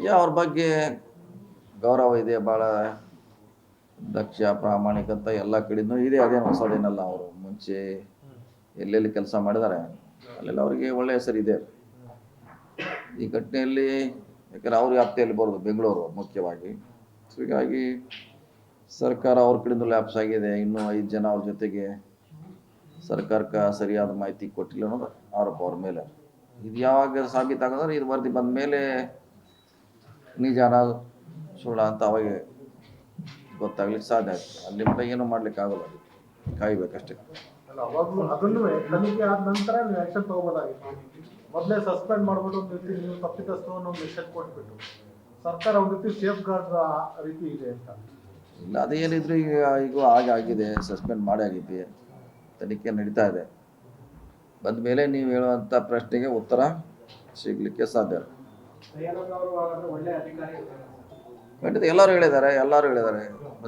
ನನಗೆ ಅವ್ರ ಬಗ್ಗೆ ಗೌರವ ಇದೆ ಭಾಳ. ದಕ್ಷ, ಪ್ರಾಮಾಣಿಕ ಅಂತ ಎಲ್ಲ ಕಡೆನೂ ಇದೆ. ಅದೇನು ಹೊಸದೇನಲ್ಲ ಅವರು. ಮುಂಚೆ ಎಲ್ಲೆಲ್ಲಿ ಕೆಲಸ ಮಾಡಿದ್ದಾರೆ ಅಲ್ಲೆಲ್ಲ ಅವರಿಗೆ ಒಳ್ಳೆಯ ಹೆಸರು ಇದೆ. ಈ ಘಟನೆಯಲ್ಲಿ ಯಾಕಂದ್ರೆ ಅವ್ರ ವ್ಯಾಪ್ತಿಯಲ್ಲಿ ಬರೋದು ಬೆಂಗಳೂರು ಮುಖ್ಯವಾಗಿ. ಹೀಗಾಗಿ ಸರ್ಕಾರ ಅವ್ರ ಕಡೆಯಿಂದ ಲ್ಯಾಪ್ಸ್ ಆಗಿದೆ. ಇನ್ನೂ ಐದು ಜನ ಅವ್ರ ಜೊತೆಗೆ ಸರ್ಕಾರಕ್ಕೆ ಸರಿಯಾದ ಮಾಹಿತಿ ಕೊಟ್ಟಿಲ್ಲ ಅನ್ನೋದು ಆರೋಪ ಅವ್ರ ಮೇಲೆ. ಇದು ಯಾವಾಗ ಸಾಬೀತಾಗಂದ್ರೆ ಇದು ವರದಿ ಬಂದ ಮೇಲೆ ನಿಜಾನ ಸುಳ್ಳ ಅಂತ ಅವಾಗ ಗೊತ್ತಾಗ್ಲಿಕ್ಕೆ ಸಾಧ್ಯ ಆಗ್ತದೆ ಅಲ್ಲಿ ಮಟ್ಟ ಏನು ಮಾಡ್ಲಿಕ್ಕೆ ಆಗೋಲ್ಲ ಕಾಯ್ಬೇಕಷ್ಟೇ. ಮೊದಲೇ ಸಸ್ಪೆಂಡ್ ಮಾಡ್ಬಿಟ್ಟು ಒಂದು ರೀತಿ ನೀವು ತಪ್ಪಿತಸ್ಥವನ್ನು ಒಂದು ಮೆಸೇಜ್ ಕೊಟ್ಬಿಟ್ಟು. ಸರ್ಕಾರ ಒಂದು ರೀತಿ ಸೇಫ್ ಗಾರ್ಡ್ ರೀತಿ ಇದೆ ಅಂತ. ಇಲ್ಲ ಅದೇನಿದ್ರು ಈಗ ಈಗ ಹಾಗೆ ಆಗಿದೆ ಸಸ್ಪೆಂಡ್ ಮಾಡಿ ಆಗಿದೆ ತನಿಖೆ ನಡೀತಾ ಇದೆ. ಬಂದ ಮೇಲೆ ನೀವು ಹೇಳುವಂಥ ಪ್ರಶ್ನೆಗೆ ಉತ್ತರ ಸಿಗಲಿಕ್ಕೆ ಸಾಧ್ಯ. ಖಂಡಿತ ಎಲ್ಲರೂ ಹೇಳಿದ್ದಾರೆ ಎಲ್ಲರೂ ಹೇಳಿದ್ದಾರೆ.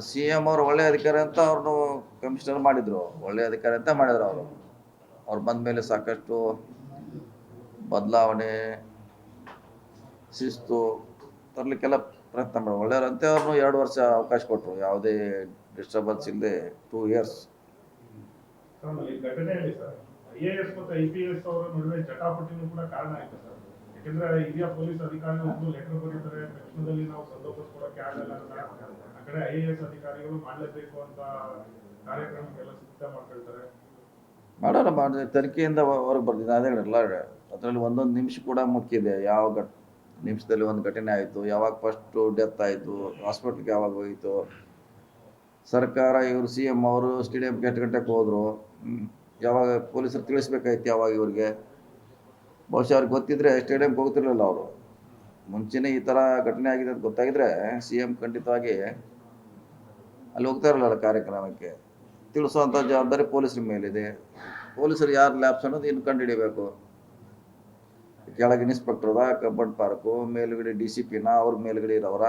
ಸಿ ಎಂ ಅವರು ಒಳ್ಳೆ ಅಧಿಕಾರಿ ಅಂತ ಅವ್ರನ್ನು ಕಮಿಷನರ್ ಮಾಡಿದ್ರು. ಒಳ್ಳೆ ಅಧಿಕಾರಿ ಅಂತ ಮಾಡಿದ್ರು ಅವರು. ಅವ್ರು ಬಂದ ಮೇಲೆ ಸಾಕಷ್ಟು ಬದಲಾವಣೆ ಶಿಸ್ತು ತರಲಿಕ್ಕೆಲ್ಲ ಪ್ರಯತ್ನ ಮಾಡಿ. ಒಳ್ಳೆಯವರಂತೆ ಅವ್ರನ್ನು ಎರಡು ವರ್ಷ ಅವಕಾಶ ಕೊಟ್ಟರು ಯಾವುದೇ ಡಿಸ್ಟರ್ಬೆನ್ಸ್ ಇಲ್ಲದೆ ಟೂ ಇಯರ್ಸ್ ಘಟನೆಯಲ್ಲಿ ಸರ್ ಐ ಎ ಎಸ್ ಮತ್ತು ಐ ಪಿ ಎಸ್ ಅವರ ನಡುವೆ ಜಟಾಪಟಿನೂ ಕೂಡ ಕಾರಣ ಆಯಿತು ಸರ್. ಯಾಕಂದ್ರೆ ಹಿರಿಯ ಪೊಲೀಸ್ ಅಧಿಕಾರಿಗಳು ಒಂದು ಲೆಟರ್ ಬರೀತಾರೆ, ತಕ್ಷಣದಲ್ಲಿ ನಾವು ಸಂದೋಬಸ್ತ್ ಕೊಡಕ್ಕೆ ಆಗಲ್ಲ ಅಂತ. ಆ ಕಡೆ ಐ ಎ ಎಸ್ ಅಧಿಕಾರಿಗಳು ಮಾಡಲೇಬೇಕು ಅಂತ ಕಾರ್ಯಕ್ರಮಕ್ಕೆಲ್ಲ ಸಿದ್ಧ ಮಾಡ್ಕೊಳ್ತಾರೆ. ಮಾಡೋಣ ಮಾಡಿ ತನಿಖೆಯಿಂದ ಹೊರಗೆ ಬರ್ತಿದ್ದೆ ಅದೇ ಹೇಳಿರಲ್ಲ ಅದರಲ್ಲಿ ಒಂದೊಂದು ನಿಮಿಷ ಕೂಡ ಮುಖ್ಯ ಇದೆ. ಯಾವ ಘಟ್ ನಿಮಿಷದಲ್ಲಿ ಒಂದು ಘಟನೆ ಆಯಿತು, ಯಾವಾಗ ಫಸ್ಟು ಡೆತ್ ಆಯಿತು ಹಾಸ್ಪಿಟ್ಲಿಗೆ ಯಾವಾಗ ಹೋಯಿತು? ಸರ್ಕಾರ ಇವರು ಸಿ ಎಂ ಅವರು ಸ್ಟೇಡಿಯಂಗೆ ಎಷ್ಟು ಗಂಟೆಗೆ ಹೋದರು? ಯಾವಾಗ ಪೊಲೀಸರು ತಿಳಿಸ್ಬೇಕಾಯ್ತು ಯಾವಾಗ ಇವ್ರಿಗೆ? ಬಹುಶಃ ಅವ್ರಿಗೆ ಗೊತ್ತಿದ್ರೆ ಸ್ಟೇಡಿಯಂಗೆ ಹೋಗ್ತಿರ್ಲಿಲ್ಲ ಅವರು. ಮುಂಚೆನೇ ಈ ಥರ ಘಟನೆ ಆಗಿದೆ ಅಂತ ಗೊತ್ತಾಗಿದ್ರೆ ಸಿ ಎಂ ಖಂಡಿತವಾಗಿ ಅಲ್ಲಿ ಹೋಗ್ತಾ ಇರಲಿಲ್ಲ ಕಾರ್ಯಕ್ರಮಕ್ಕೆ. ತಿಳಿಸುವಂಥ ಜವಾಬ್ದಾರಿ ಪೊಲೀಸರ ಮೇಲಿದೆ. ಪೊಲೀಸರು ಯಾರು ಲ್ಯಾಬ್ಸ್ ಅನ್ನೋದು ಇನ್ನು ಕಂಡುಹಿಡಿಬೇಕು. ಕೆಳಗೆ ಇನ್ಸ್ಪೆಕ್ಟ್ರದ ಕಬ್ಬನ್ ಪಾರ್ಕು ಮೇಲುಗಡೆ ಡಿ ಸಿ ಪಿನ ಅವ್ರ ಮೇಲುಗಡೆ ಇರೋರ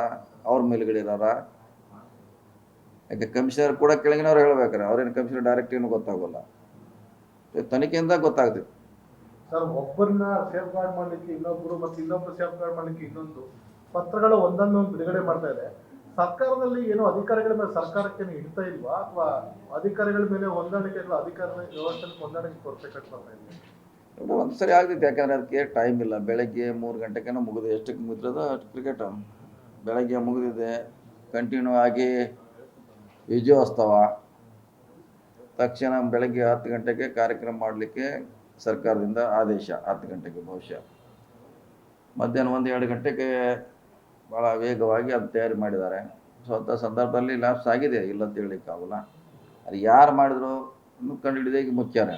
ಅವ್ರ ಮೇಲುಗಡೆ ಇರೋರ ಯಾಕೆ ಕಮಿಷನರ್ ಕೂಡ ಕೆಳಗಿನವ್ರು ಹೇಳ್ಬೇಕಾರೆ, ಅವ್ರೇನು ಕಮಿಷನರ್ ಡೈರೆಕ್ಟ್ ಏನು ಗೊತ್ತಾಗೋಲ್ಲ. ತನಿಖೆಯಿಂದ ಗೊತ್ತಾಗ್ತದೆ ಸರ್ ಒಬ್ಬರನ್ನ ಸೇಫ್ ಗಾರ್ಡ್ ಮಾಡ್ಲಿಕ್ಕೆ ಇನ್ನೊಬ್ರು ಮತ್ತೆ ಇನ್ನೊಬ್ರು ಸೇಫ್ ಗಾರ್ಡ್ ಮಾಡ್ಲಿಕ್ಕೆ ಇನ್ನೊಂದು ಪತ್ರಗಳು ಒಂದೊಂದು ಬಿಡುಗಡೆ ಮಾಡ್ತಾ ಇದೆ. ಸರ್ಕಾರದಲ್ಲಿ ಏನೋ ಅಧಿಕಾರಿಗಳ ಮೇಲೆ ಸರ್ಕಾರಕ್ಕೆ ಇಡ್ತಾ ಇಲ್ವಾ? ಅಥವಾ ಅಧಿಕಾರಿಗಳ ಮೇಲೆ ಹೊಂದಾಣಿಕೆ ಇಲ್ಲ ಅಧಿಕಾರ ವ್ಯವಸ್ಥೆ ಹೊಂದಾಣಿಕೆ ಕೊರತೆ ಬರ್ತಾ ಇದೆ ಒಂದು ಸರಿ ಆಗ್ತೈತೆ, ಯಾಕಂದ್ರೆ ಅದಕ್ಕೆ ಟೈಮ್ ಇಲ್ಲ. ಬೆಳಗ್ಗೆ ಮೂರು ಗಂಟೆಗೇನೋ ಮುಗಿದು ಎಷ್ಟಕ್ಕೆ ಮುಗಿದ್ರದ ಕ್ರಿಕೆಟ್ ಬೆಳಗ್ಗೆ ಮುಗಿದಿದೆ ಕಂಟಿನ್ಯೂ ಆಗಿ ವಿಜಯೋತ್ಸವ. ತಕ್ಷಣ ಬೆಳಗ್ಗೆ ಹತ್ತು ಗಂಟೆಗೆ ಕಾರ್ಯಕ್ರಮ ಮಾಡಲಿಕ್ಕೆ ಸರ್ಕಾರದಿಂದ ಆದೇಶ, ಹತ್ತು ಗಂಟೆಗೆ ಬಹುಶಃ ಮಧ್ಯಾಹ್ನ ಒಂದು ಎರಡು ಗಂಟೆಗೆ ಭಾಳ ವೇಗವಾಗಿ ಅದು ತಯಾರಿ ಮಾಡಿದ್ದಾರೆ. ಸೊ ಅಂಥ ಸಂದರ್ಭದಲ್ಲಿ ಲ್ಯಾಪ್ಸ್ ಆಗಿದೆ, ಇಲ್ಲ ಅಂತ ಹೇಳಲಿಕ್ಕೆ ಆಗೋಲ್ಲ ಅದು ಯಾರು ಮಾಡಿದ್ರು ಕಂಡು ಕಂಡುಹಿಡಿದೇ ಈಗ ಮುಖ್ಯನೇ